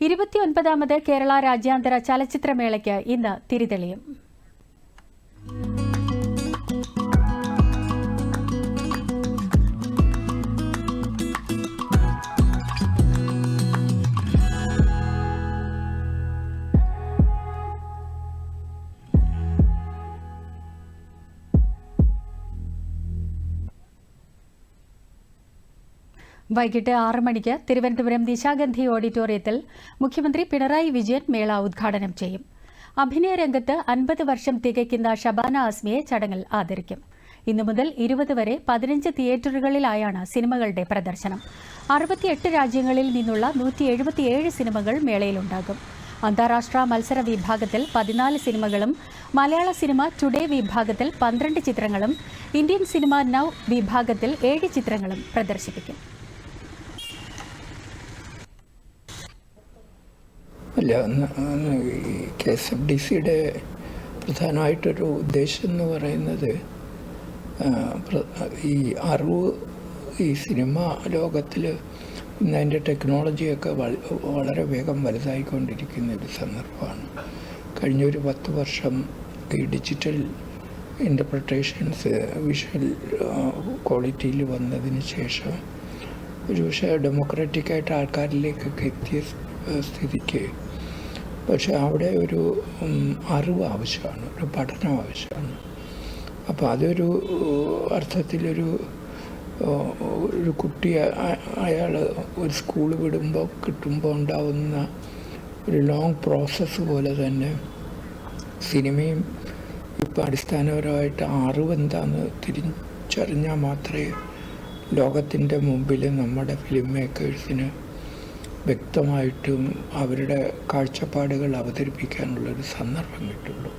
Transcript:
ഇരുപത്തിയൊൻപതാമത് കേരള രാജ്യാന്തര ചലച്ചിത്രമേളയ്ക്ക് ഇന്ന് തിരിതെളിയും. വൈകിട്ട് ആറ് മണിക്ക് തിരുവനന്തപുരം ദിശാഗന്ധി ഓഡിറ്റോറിയത്തിൽ മുഖ്യമന്ത്രി പിണറായി വിജയൻ മേള ഉദ്ഘാടനം ചെയ്യും. അഭിനയ രംഗത്ത് അൻപത് വർഷം തികയ്ക്കുന്ന ഷബാന ആസ്മിയെ ചടങ്ങിൽ ആദരിക്കും. ഇന്നു മുതൽ ഇരുപത് വരെ പതിനഞ്ച് തിയേറ്ററുകളിലായാണ് സിനിമകളുടെ പ്രദർശനം. അറുപത്തിയെട്ട് രാജ്യങ്ങളിൽ നിന്നുള്ള നൂറ്റി എഴുപത്തിയേഴ് സിനിമകൾ മേളയിലുണ്ടാകും. അന്താരാഷ്ട്ര മത്സര വിഭാഗത്തിൽ പതിനാല് സിനിമകളും മലയാള സിനിമ ടുഡേ വിഭാഗത്തിൽ പന്ത്രണ്ട് ചിത്രങ്ങളും ഇന്ത്യൻ സിനിമ നൌ വിഭാഗത്തിൽ ഏഴ് ചിത്രങ്ങളും പ്രദർശിപ്പിക്കും. അല്ല കെ എസ് എഫ് ഡി സിയുടെ പ്രധാനമായിട്ടൊരു ഉദ്ദേശം എന്ന് പറയുന്നത് ഈ അറിവ് ഈ സിനിമ ലോകത്തിൽ ഇന്ന് അതിന്റെ ടെക്നോളജിയൊക്കെ വളരെ വേഗം വലുതായിക്കൊണ്ടിരിക്കുന്ന ഒരു സന്ദർഭമാണ്. കഴിഞ്ഞ ഒരു പത്ത് വർഷം ഈ ഡിജിറ്റൽ ഇന്റർപ്രിട്ടേഷൻസ് വിഷ്വൽ ക്വാളിറ്റിയിൽ വന്നതിന് ശേഷം ഒരു പക്ഷേ ഡെമോക്രാറ്റിക്കായിട്ട് ആൾക്കാരിലേക്കൊക്കെ എത്തിയ സ്ഥിതിക്ക്. പക്ഷെ അവിടെ ഒരു അറിവ് ആവശ്യമാണ് ഒരു പഠനം ആവശ്യമാണ്. അപ്പോൾ അതൊരു അർത്ഥത്തിലൊരു ഒരു കുട്ടി അയാൾ ഒരു സ്കൂൾ വിടുമ്പോൾ കിട്ടുമ്പോൾ ഉണ്ടാവുന്ന ഒരു ലോങ് പ്രോസസ്സ് പോലെ തന്നെ സിനിമയും ഇപ്പം അടിസ്ഥാനപരമായിട്ട് അറിവ് എന്താണെന്ന് തിരിച്ചറിഞ്ഞാൽ മാത്രമേ ലോകത്തിന്റെ മുമ്പിൽ നമ്മുടെ ഫിലിം മേക്കേഴ്സിന് വ്യക്തമായിട്ടും അവരുടെ കാഴ്ചപ്പാടുകൾ അവതരിപ്പിക്കാനുള്ളൊരു സന്ദർഭം കിട്ടുള്ളൂ.